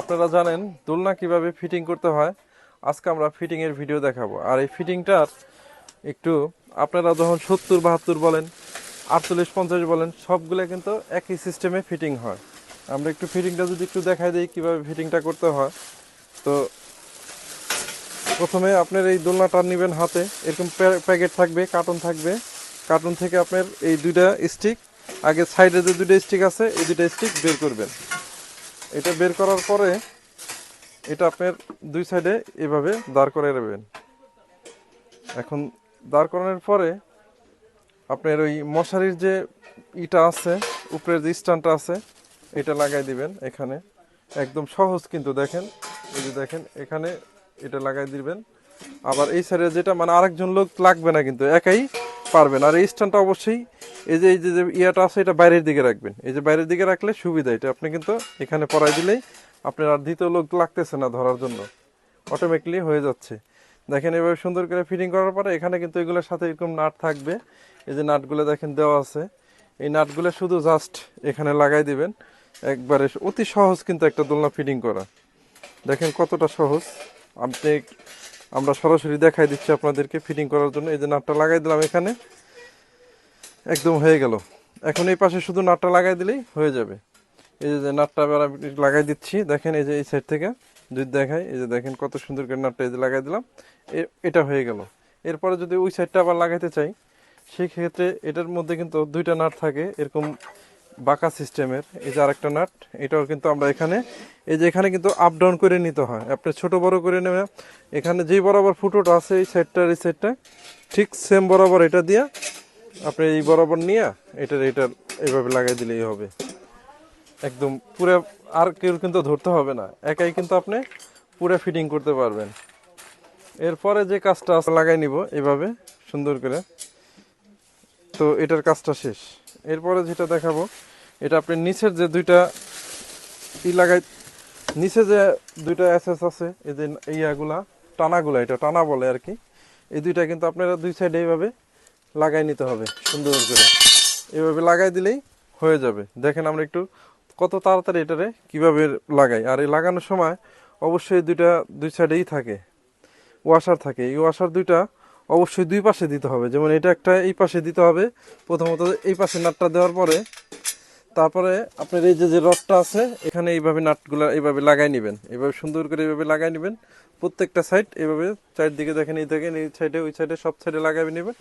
আপনারা জানেন দোলনা কীভাবে ফিটিং করতে হয়? আজকে আমরা ফিটিং এর ভিডিও দেখাবো। আর এই ফিটিংটার একটু আপনারা যখন সত্তর, বাহাত্তর বলেন, আটচল্লিশ, পঞ্চাশ বলেন, সবগুলো কিন্তু একই সিস্টেমে ফিটিং হয়। আমরা একটু ফিটিংটা যদি একটু দেখাই দিই কীভাবে ফিটিংটা করতে হয়। তো প্রথমে আপনার এই দোলনাটা নেবেন হাতে। এরকম প্যাকেট থাকবে, কার্টন থাকবে। কার্টন থেকে আপনার এই দুইটা স্টিক, আগে সাইডে যে দুইটা স্টিক আছে, এই দুইটা স্টিক বের করবেন। এটা বের করার পরে এটা আপনার দুই সাইডে এভাবে দাঁড় করে নেবেন এখন দাঁড় করানোর পরে আপনার ওই মশারির যে ইটা আছে, উপরের যে স্ট্যান্ডটা আছে, এটা লাগাই দিবেন এখানে। একদম সহজ কিন্তু দেখেন, এই যে দেখেন, এখানে এটা লাগাই দিবেন। আবার এই সাইডে যেটা মানে আরেকজন লোক লাগবে না কিন্তু, একাই পারবেন। আর এই স্ট্যান্ডটা অবশ্যই এই যে এই যে ইয়াটা আছে, এটা বাইরের দিকে রাখবেন। এই যে বাইরের দিকে রাখলে সুবিধা, এটা আপনি কিন্তু এখানে পরাই দিলেই আপনার আর দ্বিতীয় লোক লাগতেছে না ধরার জন্য। অটোমেটিকলি হয়ে যাচ্ছে। দেখেন এভাবে সুন্দর করে ফিটিং করার পরে এখানে কিন্তু এগুলোর সাথে এরকম নাট থাকবে। এই যে নাটগুলো দেখেন দেওয়া আছে। এই নাটগুলো শুধু জাস্ট এখানে লাগাই দিবেন। একবারে অতি সহজ কিন্তু একটা দোলনা ফিটিং করা। দেখেন কতটা সহজ। আপনি আমরা সরাসরি দেখাই দিচ্ছি আপনাদেরকে ফিটিং করার জন্য। এই যে নাটটা লাগাই দিলাম এখানে, একদম হয়ে গেল। এখন এই পাশে শুধু নাটটা লাগাই দিলেই হয়ে যাবে। এই যে- নাটটা লাগাই দিচ্ছি, দেখেন এই যে এই সাইড থেকে, যদি দেখাই, এই যে দেখেন কত সুন্দর করে নাটটা এই যে লাগাই দিলাম এটা হয়ে গেল। এরপরে যদি ওই সাইডটা আবার লাগাইতে চাই, সেই ক্ষেত্রে এটার মধ্যে কিন্তু দুইটা নাট থাকে, এরকম বাঁকা সিস্টেমের, এই যে আরেকটা নাট, এটাও কিন্তু আমরা এখানে, এই যে এখানে কিন্তু আপ ডাউন করে নিতে হয়। আপনি ছোট বড় করে নেবে এখানে যেই বরাবর ফুটোটা আছে, এই সাইডটার এই সাইডটা ঠিক সেম বরাবর এটা দিয়ে আপনি এই বরাবর নিয়ে এটার এটার এইভাবে লাগাই দিলেই হবে। একদম পুরো, আর কেউ কিন্তু ধরতে হবে না। একাই কিন্তু আপনি পুরো ফিটিং করতে পারবেন। এরপরে যে কাজটা আছে, লাগাই নিব এভাবে, সুন্দর করে। তো এটার কাজটা শেষ। এরপরে যেটা দেখাবো এটা আপনি নিচের যে দুইটা ই লাগাই নিচে যে দুইটা এসএস আছে, এই যে ইয়াগুলা, টানাগুলা, এটা টানা বলে আর কি এই দুইটা কিন্তু আপনারা দুই সাইডে এইভাবে লাগাই নিতে হবে, সুন্দর করে। এভাবে লাগাই দিলেই হয়ে যাবে। দেখেন আমরা একটু কত তাড়াতাড়ি এটারে কীভাবে লাগাই। আর এই লাগানোর সময় অবশ্যই দুইটা, দুই সাইডেই থাকে ওয়াশার থাকে। এই ওয়াশার দুইটা অবশ্যই দুই পাশে দিতে হবে। যেমন এটা একটা এই পাশে দিতে হবে, প্রথমত এই পাশে নাটটা দেওয়ার পরে তারপরে আপনার এই যে যে রডটা আছে, এখানে এইভাবে নাটগুলো এইভাবে লাগাই নেবেন। এইভাবে সুন্দর করে এইভাবে লাগাই নেবেন। প্রত্যেকটা সাইড এইভাবে চারদিকে দেখেন, এই দেখেন, এই সাইডে ওই সাইডে সব সাইডে লাগাই নেবেন।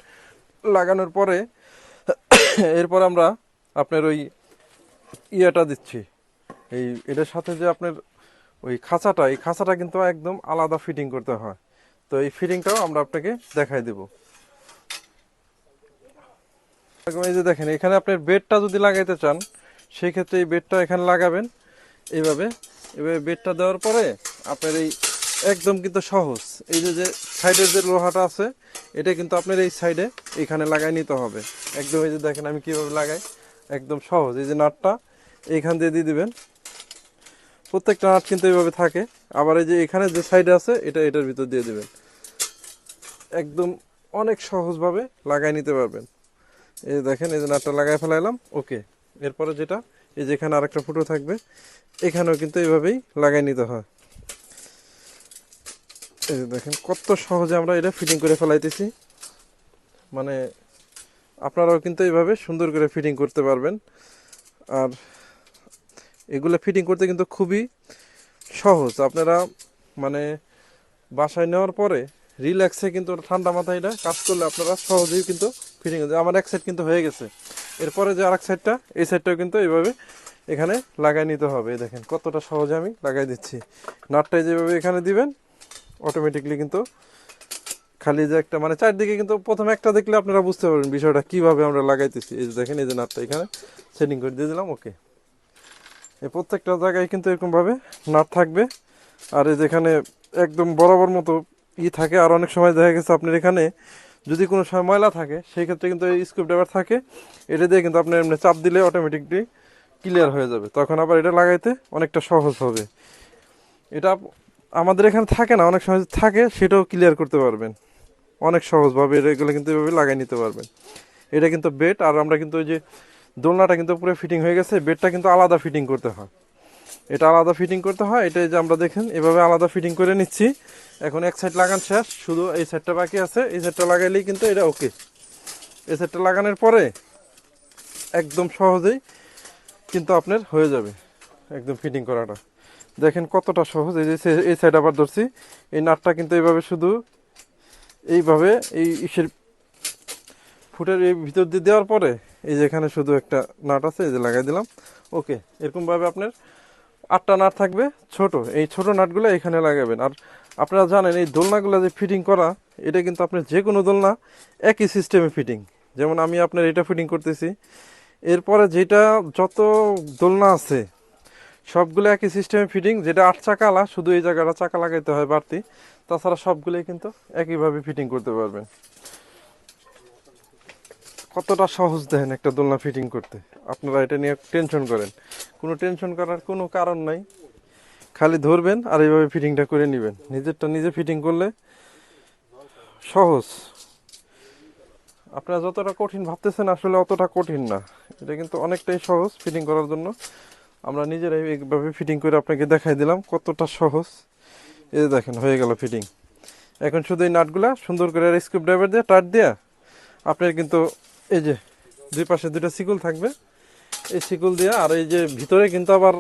লাগানোর পরে, এরপর আমরা আপনার ওই ইয়েটা দিচ্ছি। এই, এটার সাথে যে আপনার ওই খাঁচাটা, এই খাঁচাটা কিন্তু একদম আলাদা ফিটিং করতে হয়। তো এই ফিটিংটাও আমরা আপনাকে দেখাই দেব। এই যে দেখেন, এখানে আপনার বেডটা যদি লাগাইতে চান সেই ক্ষেত্রে এই বেডটা এখানে লাগাবেন। এইভাবে। এভাবে বেডটা দেওয়ার পরে আপনার এই একদম কিন্তু সহজ। এই যে যে সাইডের যে লোহাটা আছে, এটা কিন্তু আপনার এই সাইডে এখানে লাগাই নিতে হবে। একদম এই যে দেখেন আমি কীভাবে লাগাই। একদম সহজ। এই যে নাটটা, এইখান দিয়ে দিয়ে দিবেন। প্রত্যেকটা নাট কিন্তু এইভাবে থাকে। আবার এই যে এখানে যে সাইডে আছে, এটা এটার ভিতর দিয়ে দিবেন। একদম অনেক সহজভাবে লাগাই নিতে পারবেন। এই দেখেন, এই যে নাটটা লাগাই ফেলাইলাম। ওকে। এরপরে যেটা, এই যে এখানে আরেকটা ফুটো থাকবে, এখানেও কিন্তু এইভাবেই লাগাই নিতে হয়। এই যে দেখেন, কত সহজে আমরা এটা ফিটিং করে ফেলাইতেছি। মানে আপনারাও কিন্তু এইভাবে সুন্দর করে ফিটিং করতে পারবেন। আর এগুলো ফিটিং করতে কিন্তু খুবই সহজ। আপনারা মানে বাসায় নেওয়ার পরে রিল্যাক্সে কিন্তু ঠান্ডা মাথায় এটা কাজ করলে আপনারা সহজেই কিন্তু ফিটিং আমার এক সাইড কিন্তু হয়ে গেছে। এরপরে যে আরেক সাইডটা এই সাইডটাও কিন্তু এইভাবে এখানে লাগাই নিতে হবে। দেখেন কতটা সহজে আমি লাগাই দিচ্ছি। নাটটাই যেভাবে এখানে দিবেন অটোমেটিকলি কিন্তু খালি যে একটা মানে চারদিকে কিন্তু প্রথমে একটা দেখলে আপনারা বুঝতে পারবেন বিষয়টা কীভাবে আমরা লাগাইতেছি। এই যে দেখেন, এই যে নাটটা এখানে সেটিং করে দিয়ে দিলাম ওকে এই প্রত্যেকটা জায়গায় কিন্তু এরকমভাবে নাট থাকবে। আর এই যেখানে একদম বরাবর মতো ই থাকে। আর অনেক সময় দেখা গেছে আপনার এখানে যদি কোনো সময় ময়লা থাকে, সেই ক্ষেত্রে কিন্তু এই স্ক্রুপ ড্রাইভার থাকে। এটা দিয়ে কিন্তু আপনার এমনি চাপ দিলে অটোমেটিকলি ক্লিয়ার হয়ে যাবে। তখন আবার এটা লাগাইতে অনেকটা সহজ হবে। এটা আমাদের এখানে থাকে না, অনেক সময় থাকে, সেটাও ক্লিয়ার করতে পারবেন। অনেক সহজভাবে এগুলো কিন্তু এভাবে লাগাই নিতে পারবেন। এটা কিন্তু বেড আর আমরা কিন্তু ওই যে দোলনাটা কিন্তু পুরো ফিটিং হয়ে গেছে বেডটা কিন্তু আলাদা ফিটিং করতে হয়। এটা আলাদা ফিটিং করতে হয় এটা যে আমরা দেখেন, এভাবে আলাদা ফিটিং করে নিচ্ছি। এখন এক সাইড লাগান শেষ, শুধু এই সাইডটা বাকি আছে, এই সাইডটা লাগাইলেই কিন্তু এটা ওকে এই সাইডটা লাগানোর পরে একদম সহজেই কিন্তু আপনার হয়ে যাবে, একদম ফিটিং করাটা। দেখেন কতটা সহজ, এই যে এই সাইড আবার ধরছি, এই নাটটা কিন্তু এইভাবে শুধু এইভাবে এই ইসের ফুটের এই ভিতর দিয়ে দেওয়ার পরে, এই যে এখানে শুধু একটা নাট আছে, এই যে লাগাই দিলাম ওকে এরকমভাবে আপনার আটটা নাট থাকবে ছোট, এই ছোট নাটগুলো এখানে লাগাবেন। আর আপনারা জানেন, এই দোলনাগুলো যে ফিটিং করা, এটা কিন্তু আপনার যে কোনো দোলনা, একই সিস্টেমে ফিটিং যেমন আমি আপনার এটা ফিটিং করতেছি। এরপরে যেটা, যত দোলনা আছে, সবগুলো একই সিস্টেমে ফিটিং যেটা আট চাকা আলা, শুধু এই জায়গাটা চাকা লাগাইতে হয় বাড়তি। তাছাড়া সবগুলোই কিন্তু একইভাবে ফিটিং করতে পারবেন। কতটা সহজ দেখেন একটা দোলনা ফিটিং করতে। আপনারা এটা নিয়ে টেনশন করেন। কোনো টেনশন করার কোনো কারণ নাই। খালি ধরবেন আর এইভাবে ফিটিংটা করে নেবেন। নিজেরটা নিজে ফিটিং করলে সহজ। আপনারা যতটা কঠিন ভাবতেছেন, আসলে অতটা কঠিন না। এটা কিন্তু অনেকটাই সহজ ফিটিং করার জন্য। আমরা নিজেরাই এইভাবে ফিটিং করে আপনাকে দেখাই দিলাম কতটা সহজ। এই দেখেন, হয়ে গেল ফিটিং এখন শুধু এই নাটগুলা সুন্দর করে স্ক্রুপ ড্রাইভার দিয়ে টাট দিয়ে আপনার কিন্তু এই যে দুই পাশে দুটো সিকুল থাকবে। এই সিকুল দিয়ে আর এই যে ভিতরে কিন্তু আবার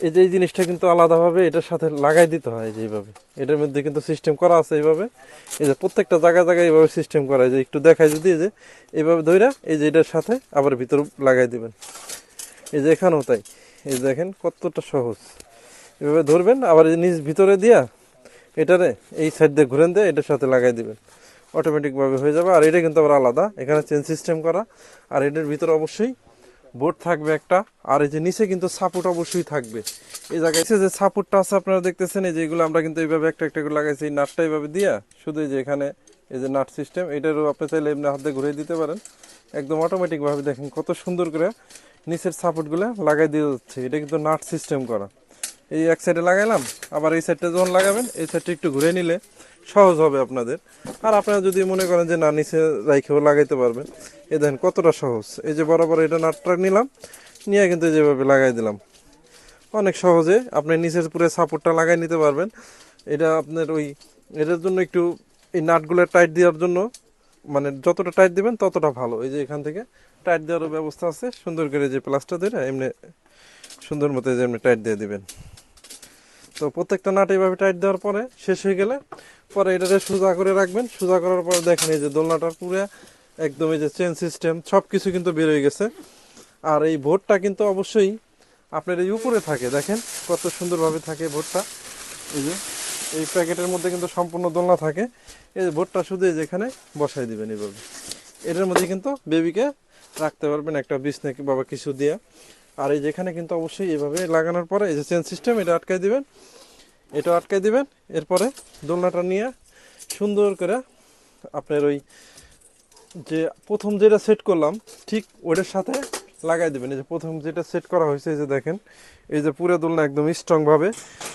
এই যে এই জিনিসটা কিন্তু আলাদাভাবে এটার সাথে লাগাই দিতে হয় যে এইভাবে। এটার মধ্যে কিন্তু সিস্টেম করা আছে এইভাবে। এই যে প্রত্যেকটা জায়গায় জায়গায় এইভাবে সিস্টেম করা যে একটু দেখায় যদি যে এইভাবে ধইরা এই যে এটার সাথে আবার ভিতর লাগাই দিবেন। এই যে এখানেও তাই। এই দেখেন কতটা সহজ। এভাবে ধরবেন, আবার এই নিজ ভিতরে দিয়া এটারে এই সাইড দিয়ে ঘুরেন দিয়ে এটার সাথে লাগাই দিবেন। অটোমেটিকভাবে হয়ে যাবে। আর এটা কিন্তু আবার আলাদা। এখানে চেন সিস্টেম করা। আর এটার ভিতরে অবশ্যই বোর্ড থাকবে একটা, আর এই যে নিচে কিন্তু সাপোর্ট অবশ্যই থাকবে। এই জায়গায় যে সাপোর্টটা আছে, আপনারা দেখতেছেন, এই যে এগুলো আমরা কিন্তু এইভাবে একটা একটা করে লাগাইছি, এই নাটটা এইভাবে দিয়া, শুধু এই যে এখানে এই যে নাট সিস্টেম এটারও আপনি চাইলে এমনি হাতে ঘুরিয়ে দিতে পারেন। একদম অটোমেটিকভাবে দেখেন কত সুন্দর করে নিচের সাপোর্টগুলো লাগাই দিয়ে যাচ্ছে। এটা কিন্তু নাট সিস্টেম করা। এই এক সাইডে লাগাইলাম, আবার এই সাইডটা যখন লাগাবেন, এই সাইডটা একটু ঘুরে নিলে সহজ হবে আপনাদের। আর আপনারা যদি মনে করেন যে, না, নিচে রাইখেও লাগাইতে পারবেন। এ দেখেন কতটা সহজ। এই যে বরাবর এটা নাটটা নিলাম, নিয়ে কিন্তু যেভাবে লাগাই দিলাম। অনেক সহজে আপনি নিচের পুরো সাপোর্টটা লাগাই নিতে পারবেন। এটা আপনার ওই, এটার জন্য একটু এই নাটগুলো টাইট দেওয়ার জন্য মানে যতটা টাইট দিবেন ততটা ভালো। এই যে এখান থেকে টাইট দেওয়ারও ব্যবস্থা আছে। সুন্দর করে যে প্লাসটা ধরে এমনি সুন্দর মতো যে এমনি টাইট দিয়ে দিবেন। তো প্রত্যেকটা নাট এইভাবে টাইট দেওয়ার পরে শেষ হয়ে গেলে পরে এটাকে সোজা করে রাখবেন। সোজা করার পরে দেখেন এই যে দোলনাটার পুরো একদম এই যে চেন সিস্টেম সব কিছু কিন্তু বের হয়ে গেছে। আর এই ভোটটা কিন্তু অবশ্যই আপনার এই উপরে থাকে, দেখেন কত সুন্দরভাবে থাকে ভোটটা এই যে, এই প্যাকেটের মধ্যে কিন্তু সম্পূর্ণ দোলনা থাকে। এই বোর্ডটা শুধু এই যে বসাই দিবেন এইভাবে। এটার মধ্যে কিন্তু বেবিকে রাখতে পারবেন একটা বিছনা বাবা কিছু দিয়ে। আর এই যেখানে কিন্তু অবশ্যই এভাবে লাগানোর পরে এই যে চেন সিস্টেম এটা আটকাই দিবেন। এটা আটকাই দিবেন, এরপরে দোলনাটা নিয়ে সুন্দর করে আপনার ওই যে প্রথম যেটা সেট করলাম, ঠিক ওটার সাথে লাগাই দিবেন। এই যে প্রথম যেটা সেট করা হয়েছে, এই যে দেখেন, এই যে পুরো দোলনা একদম স্ট্রংভাবে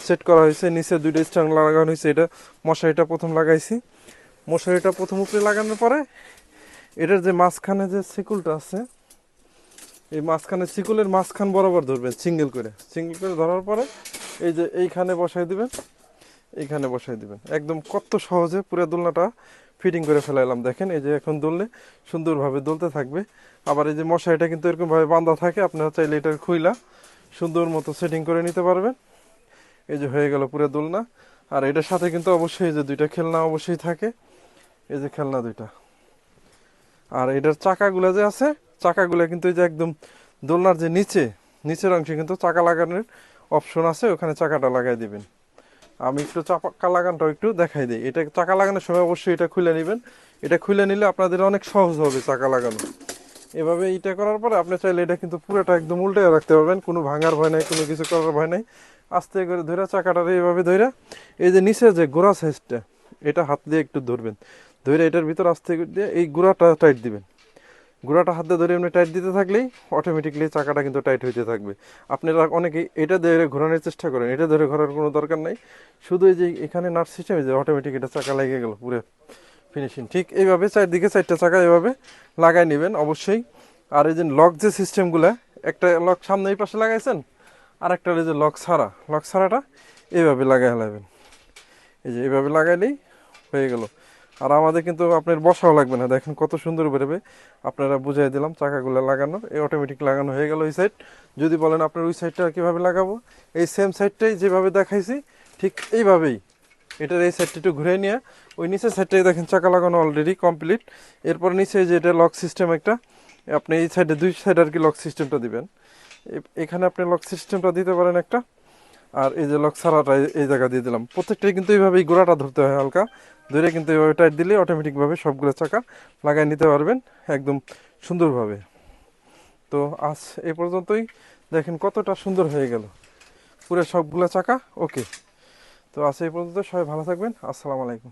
সেট করা হয়েছে। নিচে দুইটা স্ট্রং লাগানো হয়েছে, এটা মশারিটা প্রথম লাগাইছি। মশারিটা প্রথম উপরে লাগানোর পরে এটার যে মাঝখানে যে সিকুলটা আছে, এই মাঝখানে সিকুলের মাঝখান বরাবর ধরবেন সিঙ্গেল করে। সিঙ্গেল করে ধরার পরে এই যে এইখানে বসাই দিবেন, এইখানে বসাই দিবেন। একদম কত সহজে পুরো দোলনাটা ফিটিং করে ফেলাইলাম। দেখেন, এই যে এখন দোললে সুন্দরভাবে দোলতে থাকবে। আবার এই যে মশারিটা কিন্তু এরকমভাবে বাঁধা থাকে, আপনারা চাইলে এটার খুইলা সুন্দর মতো সেটিং করে নিতে পারবেন। এই যে হয়ে গেল পুরো দোলনা। আর এটার সাথে কিন্তু অবশ্যই এই যে দুইটা খেলনা অবশ্যই থাকে। এই যে খেলনা দুইটা। আর এটার চাকাগুলো যে আছে, চাকাগুলো কিন্তু এই যে একদম দোলনার যে নিচে, নিচের অংশে কিন্তু চাকা লাগানোর অপশন আছে, ওখানে চাকাটা লাগাই দিবেন। আমি একটু চাকা লাগানোটাও একটু দেখাই দিই। এটা চাকা লাগানোর সময় অবশ্যই এটা খুলে নেবেন। এটা খুলে নিলে আপনাদের অনেক সহজ হবে চাকা লাগানো। এভাবে এটা করার পরে আপনি চাইলে এটা কিন্তু পুরোটা একদম উল্টে রাখতে পারবেন। কোনো ভাঙার ভয় নাই, কোনো কিছু করার ভয় নাই। আস্তে করে ধরে চাকাটা এইভাবে ধরে এই যে নিচে যে গোড়া সাইজটা এটা হাত দিয়ে একটু ধরবেন। ধরে এটার ভিতর আস্তে দিয়ে এই গুঁড়াটা টাইট দিবেন। গুঁড়াটা হাতে ধরে এমনি টাইট দিতে থাকলেই অটোমেটিকলি চাকাটা কিন্তু টাইট হইতে থাকবে। আপনারা অনেকেই এটা ধরে ঘোরানোর চেষ্টা করেন, এটা ধরে ঘোরার কোনো দরকার নাই। শুধু এই যে এখানে নাট সিস্টেম যে অটোমেটিক এটা চাকা লেগে গেল, পুরো ফিনিশিং ঠিক এইভাবে চারদিকে, চারটা চাকা এভাবে লাগাই নেবেন অবশ্যই। আর এই যে লক যে সিস্টেমগুলো একটা লক সামনে এই পাশে লাগাইছেন আর একটা হলো যে লক ছাড়া। লক ছাড়াটা এইভাবে লাগাই লাগাবেন এই যে এইভাবে লাগাইলেই হয়ে গেল। আর আমাদের কিন্তু আপনার বসাও লাগবে না। দেখেন কত সুন্দর বেরোবে আপনারা বুঝাই দিলাম চাকাগুলো লাগানো। এই অটোমেটিক লাগানো হয়ে গেল ওই সাইড যদি বলেন আপনার ওই সাইডটা কীভাবে লাগাবো? এই সেম সাইডটাই যেভাবে দেখাইছি, ঠিক এইভাবেই। এটার এই সাইডটা একটু ঘুরে নিয়ে, ওই নিচের সাইডটাই দেখেন চাকা লাগানো অলরেডি কমপ্লিট এরপর নিচে যে এটা লক সিস্টেম একটা, আপনি এই সাইডে দুই সাইড আর কি লক সিস্টেমটা দিবেন। এখানে আপনি লক সিস্টেমটা দিতে পারেন একটা। আর এই যে লক এই- এই জায়গা দিয়ে দিলাম। প্রত্যেকটাই কিন্তু এইভাবেই গোড়াটা ধরতে হয় হালকা। ধরে কিন্তু এইভাবে টাইট দিলে অটোমেটিকভাবে সবগুলো চাকা লাগাই নিতে পারবেন একদম সুন্দরভাবে। তো আজ এ পর্যন্তই। দেখেন কতটা সুন্দর হয়ে গেল। পুরো সবগুলো চাকা ওকে তো আজ এই পর্যন্ত সবাই ভালো থাকবেন। আসসালামু আলাইকুম।